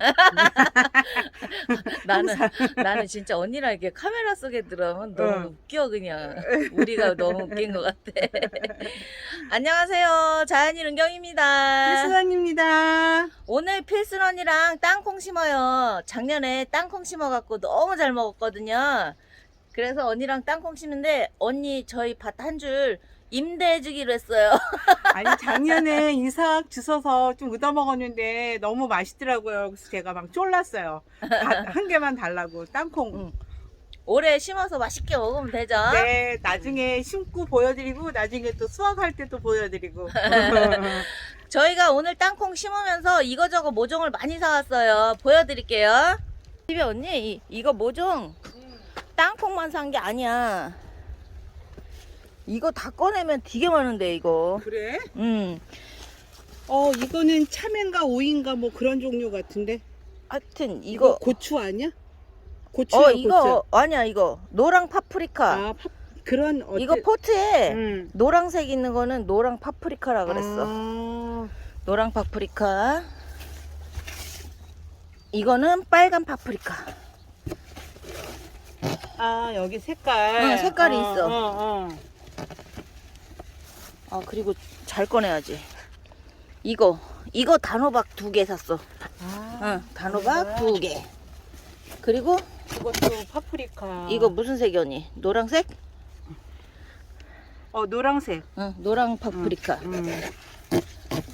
나는 나는 진짜 언니랑 이렇게 카메라 속에 들어오면 너무 응. 웃겨 그냥 우리가 너무 웃긴 것 같아. 안녕하세요 자연이 은경입니다. 필수원입니다. 오늘 필순 언니랑 땅콩 심어요. 작년에 땅콩 심어갖고 너무 잘 먹었거든요. 그래서 언니랑 땅콩 심는데 언니 저희 밭 한 줄 임대해주기로 했어요. 아니 작년에 이삭 주워서 좀 얻어 먹었는데 너무 맛있더라고요. 그래서 제가 막 쫄랐어요. 다- 한 개만 달라고 땅콩. 응. 올해 심어서 맛있게 먹으면 되죠. 네, 나중에 심고 보여드리고 나중에 또 수확할 때 또 보여드리고. 저희가 오늘 땅콩 심으면서 이거저거 모종을 많이 사왔어요. 보여드릴게요. 집에 언니 이, 이거 모종 땅콩만 산 게 아니야. 이거 다 꺼내면 되게 많은데 이거. 그래? 음. 어 이거는 참외인가 오이인가 뭐 그런 종류 같은데. 하여튼 이거 이거 고추 아니야? 고추야 어 고추. 이거 아니야 이거 노랑 파프리카. 아 파, 그런 어째... 이거 포트에 음. 노랑색 있는 거는 노랑 파프리카라 그랬어. 아, 노랑 파프리카. 이거는 빨간 파프리카. 아 여기 색깔. 응, 색깔이 어, 있어. 어, 어. 아 그리고 잘 꺼내야지. 이거 이거 단호박 두 개 샀어. 아, 응, 단호박 두 개. 그리고 이것도 파프리카. 이거 무슨 색이었니? 노랑색? 어 노랑색. 응, 노랑 파프리카. 음.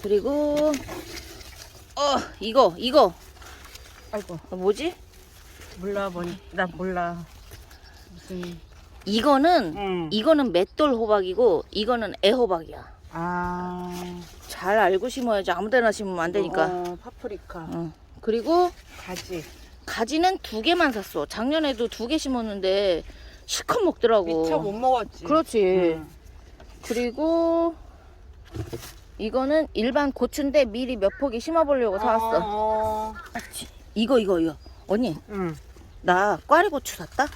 그리고 어 이거 이거 아이고 어, 뭐지? 몰라 뭔. 나 몰라. 무슨. 이거는 응. 이거는 맷돌 호박이고 이거는 애호박이야. 아. 잘 알고 심어야지 아무데나 심으면 안 되니까. 어, 파프리카. 응. 그리고 가지. 가지는 두 개만 샀어. 작년에도 두 개 심었는데 실컷 먹더라고. 미처 못 먹었지. 그렇지. 응. 그리고 이거는 일반 고추인데 미리 몇 포기 심어보려고 사왔어. 어, 어. 이거 이거 이거. 언니 응. 나 꽈리고추 샀다.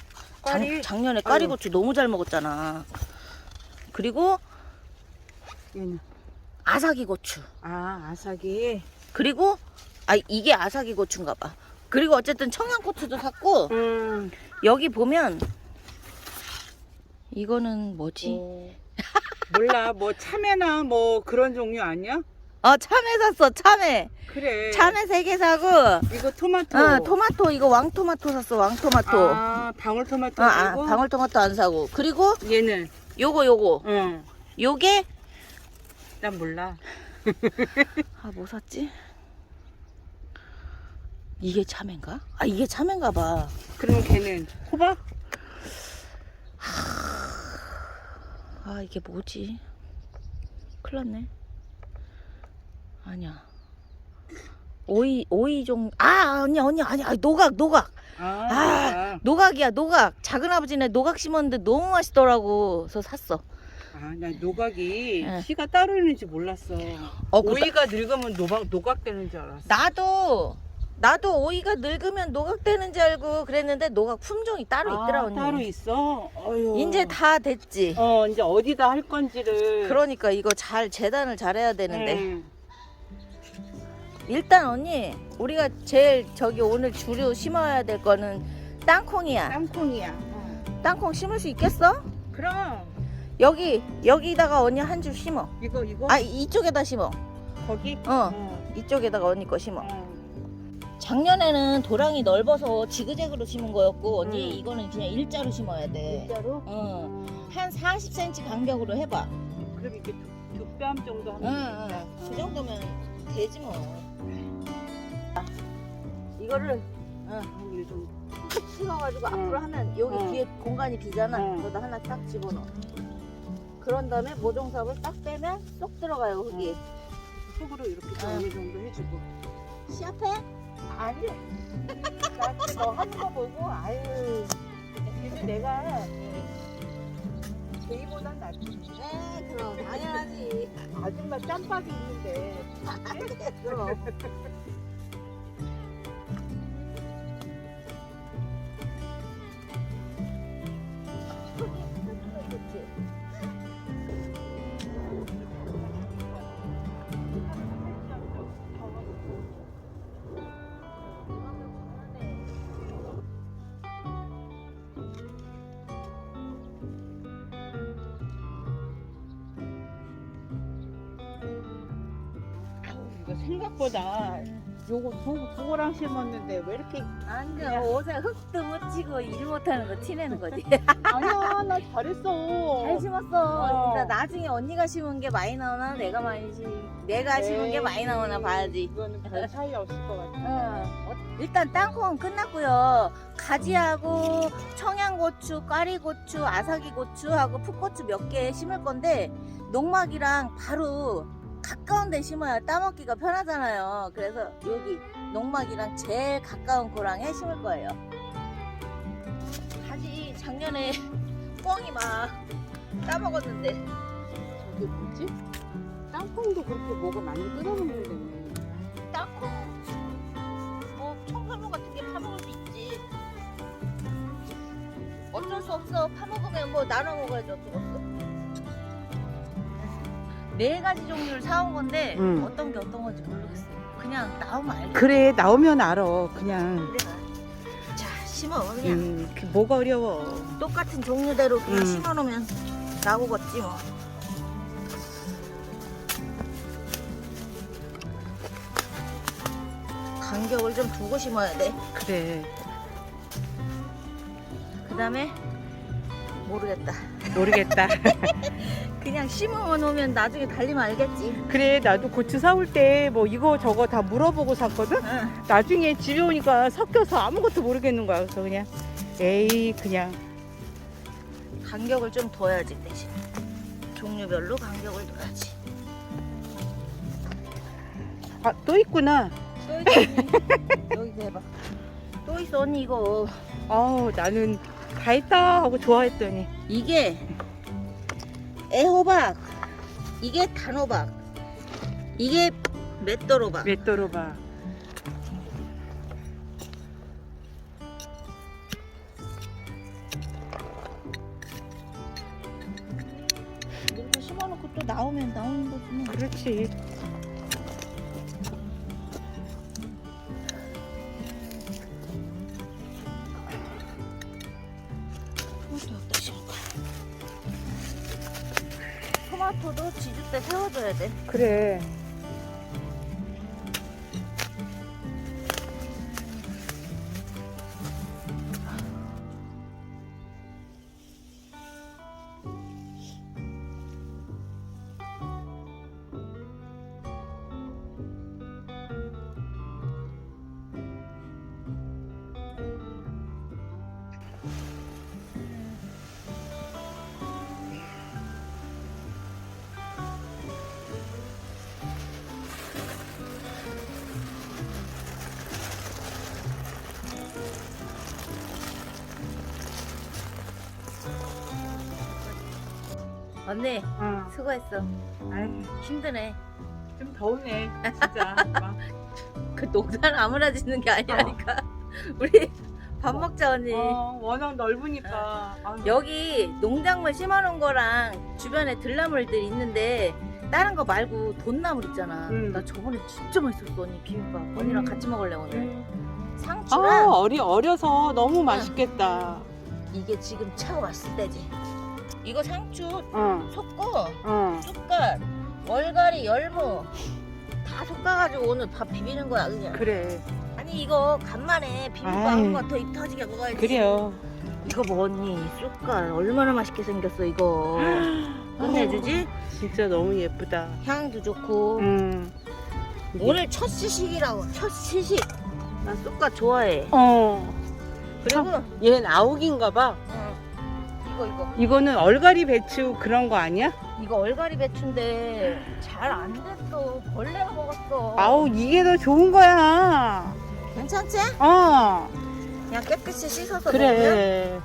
꽈리? 작, 년에 꽈리고추 너무 잘 먹었잖아. 그리고 얘는. 아삭이 고추. 아 아삭이. 그리고 아 이게 아삭이 고추인가 봐. 그리고 어쨌든 청양고추도 샀고 음. 여기 보면 이거는 뭐지? 어. 몰라 뭐 참외나 뭐 그런 종류 아니야? 어 참외 샀어 참외. 그래. 참외 세 개 사고 이거 토마토. 어, 토마토 이거 왕토마토 샀어 왕토마토. 아 방울토마토 어, 아, 방울토마토 안 사고 그리고 얘는 요거 요거 응. 요게 난 몰라. 아 뭐 샀지? 이게 참외인가? 아 이게 참외인가 봐. 그럼 걔는 호박? 아 이게 뭐지? 큰일 났네. 아니야. 오이 오이 종. 아 언니 언니 아니 아 노각 노각. 아, 아 노각이야 노각. 작은 아버지네 노각 심었는데 너무 맛있더라고. 그래서 샀어. 아, 나 노각이 응. 씨가 따로 있는지 몰랐어. 어, 그 오이가 늙으면 노각 노각 되는 줄 알았어. 나도 나도 오이가 늙으면 노각 되는 줄 알고 그랬는데 노각 품종이 따로 있더라 아, 언니. 따로 있어. 어휴. 이제 다 됐지. 어 이제 어디다 할 건지를. 그러니까 이거 잘 재단을 잘해야 되는데 응. 일단 언니 우리가 제일 저기 오늘 주류 심어야 될 거는 땅콩이야. 땅콩이야. 어. 땅콩 심을 수 있겠어? 그럼 여기 여기다가 언니 한 줄 심어. 이거 이거 아 이쪽에다 심어. 거기. 어 어. 이쪽에다가 언니 거 심어. 어. 작년에는 도랑이 넓어서 지그재그로 심은 거였고 언니 음. 이거는 그냥 일자로 심어야 돼. 진짜로? 어. 어. 한 40cm 간격으로 해봐. 그럼 이렇게 두, 두뺨 정도 응, 하면 응. 되겠다. 그 정도면 되지 뭐. 이거를 응, 한일 정도. 탁 찍어가지고 응. 앞으로 하면 여기 응. 뒤에 공간이 비잖아. 응. 거기다 하나 딱 집어넣어. 그런 다음에 모종삽을 딱 빼면 쏙 들어가요 흙이. 속으로 이렇게 좀 응. 어느 정도 해주고. 시합해? 아니. 나한테 너 하는 거 보고 아유. 근데 내가 제이보단 낫지. 네, 그럼 당연하지. 아줌마 짬밥이 있는데. 그럼. 생각보다 요거 두, 두고랑 심었는데 왜 이렇게 안돼 옷에 흙도 묻히고 일 못하는 거 티내는 거지. 아니야 나 잘했어 잘 심었어. 어. 진짜 나중에 언니가 심은 게 많이 나오나 내가 많이 심 내가 네. 심은 게 많이 나오나 봐야지. 이거는 별 차이 없을 것 같아 어, 일단 땅콩은 끝났고요. 가지하고 청양고추, 꽈리고추, 아사기고추하고 풋고추 몇 개 심을 건데 농막이랑 바로 가까운 데 심어야 따먹기가 편하잖아요. 그래서 여기 농막이랑 제일 가까운 고랑에 심을 거예요. 가지 작년에 뻥이 막 따먹었는데 저게 뭐지? 땅콩도 그렇게 뭐가 많이 뜯어먹는데 땅콩 뭐 청설모 같은 게 파먹을 수 있지 어쩔 수 없어 파먹으면 뭐 나눠 먹어야지 어쩔 수 없어 네 가지 종류를 사온 건데 음. 어떤 게 어떤 건지 모르겠어요. 그냥 나오면 알겠어 그래 나오면 알아 그냥. 그래 자 심어 그냥. 음, 그 뭐가 어려워. 똑같은 종류대로 그냥 음. 심어놓으면 나오겠지 뭐. 간격을 좀 두고 심어야 돼. 그래. 그 다음에 모르겠다. 모르겠다 그냥 심어 놓으면 나중에 달리면 알겠지. 그래 나도 고추 사올 때 뭐 이거 저거 다 물어보고 샀거든 응. 나중에 집에 오니까 섞여서 아무것도 모르겠는 거야 그래서 그냥 에이 그냥 간격을 좀 둬야지 대신. 종류별로 간격을 둬야지. 아 또 있구나 또 있어 언니. 여기 대봐. 또 있어 언니 이거. 아우 나는 다 했다 하고 좋아했더니 이게 애호박. 이게 단호박. 이게 맷도로박. 맷도로바 이렇게 심어놓고 또 나오면 나오는 거지 뭐. 그렇지 때 세워줘야 돼. 그래 언니 어. 수고했어. 아이, 힘드네. 좀 더우네 진짜 막. 그 농사를 아무나 짓는 게 아니라니까. 우리 밥 먹자 언니. 어, 워낙 넓으니까 아유, 여기 농작물 심어놓은 거랑 주변에 들나물들 있는데 다른 거 말고 돈나물 있잖아. 음. 나 저번에 진짜 맛있었어 언니 비빔밥. 언니랑 음. 같이 먹을래 오늘. 음. 아 상추랑 어리 어려서 너무 맛있겠다 이게 지금 최고 맛있을 때지. 이거 상추 어 섞어 어. 쑥갓 월가리 열무 다 섞어가지고 오늘 밥 비비는 거야 그냥. 그래 아니 이거 간만에 비빔밥 아이. 한거더 입 터지게 먹어야지. 그래요 이거 뭐 언니 쑥갓 얼마나 맛있게 생겼어 이거. 끝내주지? 진짜 너무 예쁘다 향도 좋고. 음. 오늘 첫 시식이라고 첫 시식. 난 쑥갓 좋아해. 어. 그리고 얘는 아욱인가 봐. 어, 이거 이거 이거는 얼갈이 배추 그런 거 아니야? 이거 얼갈이 배추인데 잘 안 됐어. 벌레가 먹었어. 아우 이게 더 좋은 거야. 괜찮지? 어. 그냥 깨끗이 씻어서 먹으면 그래.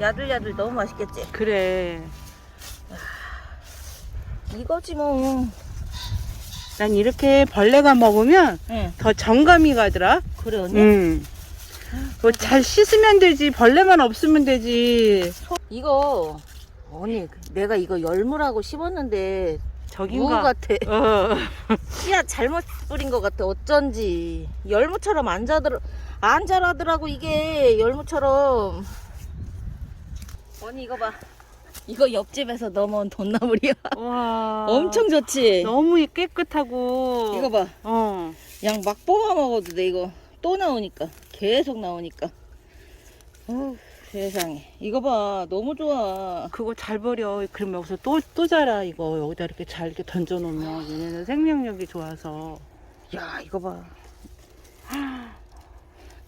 야들야들 너무 맛있겠지. 그래. 이거지 뭐. 난 이렇게 벌레가 먹으면 응. 더 정감이 가더라. 그래 언니. 응. 뭐 잘 씻으면 되지. 벌레만 없으면 되지. 이거 언니 내가 이거 열무라고 씹었는데 무 저긴가. 같아. 어. 씨앗 잘못 뿌린 것 같아. 어쩐지 열무처럼 안 자들 안 자라더라고 이게 열무처럼. 언니 이거 봐. 이거 옆집에서 넘어온 돈나물이야. 와. 엄청 좋지? 너무 깨끗하고. 이거 봐. 어. 양 막 뽑아 먹어도 돼, 이거. 또 나오니까. 계속 나오니까. 어 세상에. 이거 봐. 너무 좋아. 그거 잘 버려. 그럼 여기서 또, 또 자라, 이거. 여기다 이렇게 잘 이렇게 던져놓으면 얘네는 생명력이 좋아서. 야, 이거 봐.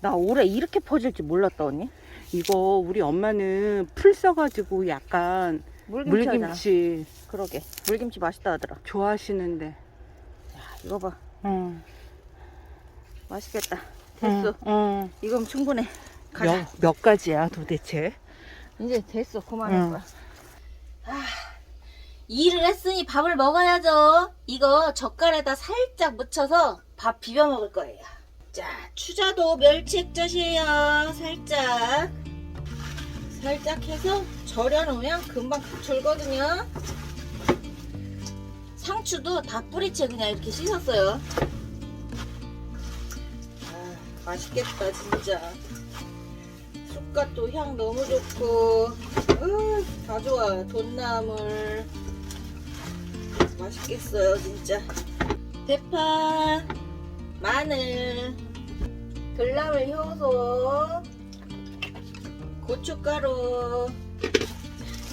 나 올해 이렇게 퍼질지 몰랐다, 언니. 이거 우리 엄마는 풀 써가지고 약간 물김치. 하잖아. 물김치 그러게. 물김치 맛있다 하더라. 좋아하시는데. 야, 이거 봐. 어. 맛있겠다. 됐어. 어. 어. 이건 충분해. 가자. 몇, 몇 가지야, 도대체? 이제 됐어. 그만할 응. 거야. 아, 일을 했으니 밥을 먹어야죠. 이거 젓갈에다 살짝 묻혀서 밥 비벼 먹을 거예요. 자, 추자도 멸치 액젓이에요. 살짝. 살짝 해서 절여 놓으면 금방 줄거든요. 상추도 다 뿌리채 그냥 이렇게 씻었어요. 아, 맛있겠다, 진짜. 쑥갓도 향 너무 좋고. 으, 다 좋아 돈나물. 맛있겠어요 진짜. 대파 마늘 들나물 효소 고춧가루.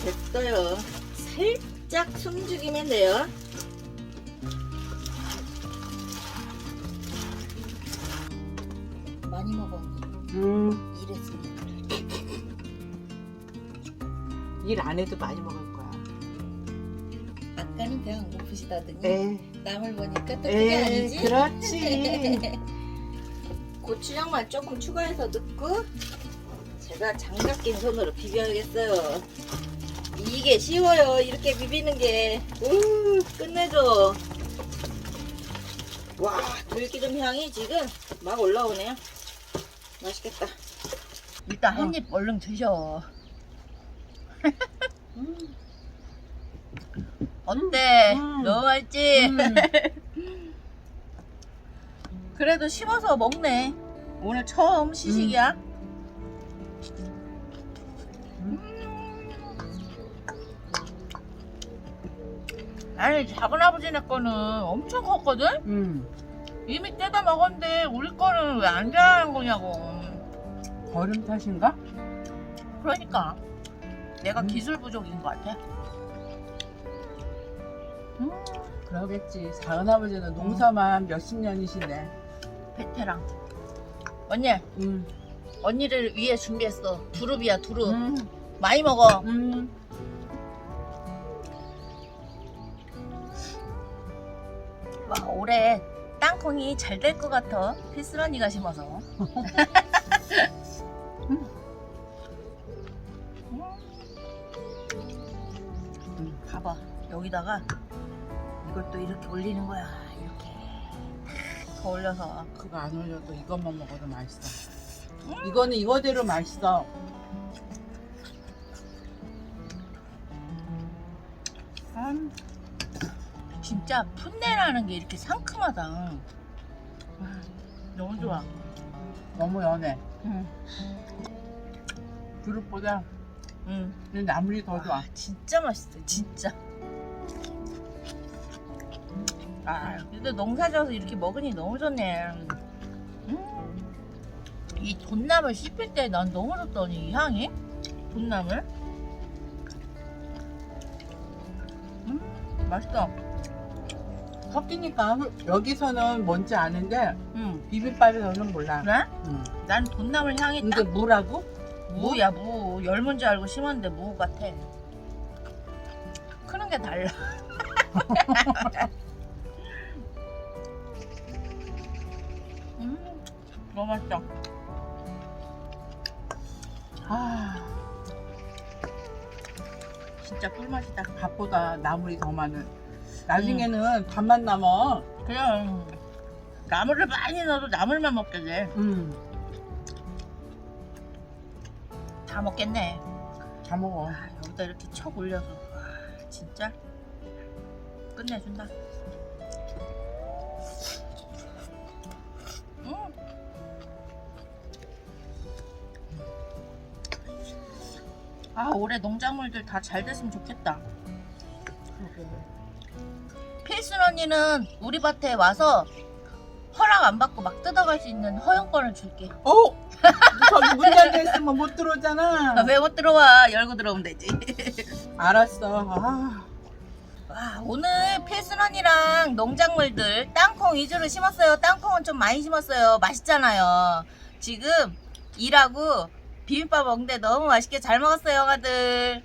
됐어요. 살짝 숨죽이면 돼요 많이 먹어 음, 이랬으니 일안 해도 많이 먹을 거야. 아까는 배 안 고프시다더니 에, 남을 보니까 또 그게 에, 아니지? 그렇지. 고추장만 조금 추가해서 넣고 제가 장갑 낀 손으로 비벼야겠어요. 이게 쉬워요. 이렇게 비비는 게. 우 끝내줘. 와 들기름 향이 지금 막 올라오네요. 맛있겠다. 일단 한 입 얼른 드셔. 음. 어때? 음. 너무 맛있지? 음. 그래도 씹어서 먹네. 오늘 처음 시식이야. 아니 작은 아버지네 거는 엄청 컸거든? 음, 이미 뜯어 먹었는데 우리 거는 왜 안 자라는 거냐고. 거름 탓인가? 그러니까 내가 음. 기술 부족인 것 같아. 음, 그러겠지. 작은 아버지는 농사만 몇십 년이신데. 베테랑. 언니, 음, 언니를 위해 준비했어. 두릅이야 두릅. 음, 많이 먹어. 음. 와, 올해 땅 콩이 잘 될 것 같아. 필슬 언니가 심어서. 음, 봐봐. 여기다가 이것도 이렇게 올리는 거야. 이렇게 더 올려서. 그거 안 올려도 이것만 먹어도 맛있어. 이거는 이거대로 맛있어. 음, 진짜 풋내라는 게 이렇게 상큼하다. 와, 너무 좋아. 너무 연해. 응, 두릅보다 응. 이 나물이 더 좋아. 와, 진짜 맛있어, 진짜. 아, 근데 농사져서 이렇게 먹으니 너무 좋네. 음, 이 돈나물 씹힐 때 난 너무 좋더니 이 향이 돈나물. 음, 맛있어. 섞이니까 여기서는 뭔지 아는데 음, 비빔밥에서는 몰라. 그래? 음. 난 돈나물 향이 근데 딱 무라고? 무야 무 열문 줄 알고 심었는데 무 같아. 크는 게 달라. 음, 너무 맛있다. 아, 진짜 꿀맛이다. 밥보다 나물이 더 많은. 나중에는 밥만 남어. 그냥 나물을 많이 넣어도 나물만 먹게 돼. 음, 다 먹겠네. 다 먹어. 아, 여기다 이렇게 척 올려서 와, 진짜 끝내준다. 음. 아 올해 농작물들 다 잘 됐으면 좋겠다. 필순 언니는 우리 밭에 와서 허락 안 받고 막 뜯어갈 수 있는 허용권을 줄게. 어? 저기 문 잠겨 있으면 못 들어오잖아. 왜 못 들어와? 열고 들어오면 되지. 알았어. 아, 와, 오늘 필순 언니랑 농작물들 땅콩 위주로 심었어요. 땅콩은 좀 많이 심었어요. 맛있잖아요. 지금 일하고 비빔밥 먹는데 너무 맛있게 잘 먹었어요, 형아들.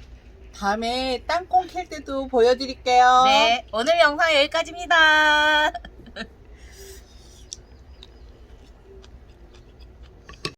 다음에 땅콩 캘 때도 보여드릴게요. 네, 오늘 영상 여기까지입니다.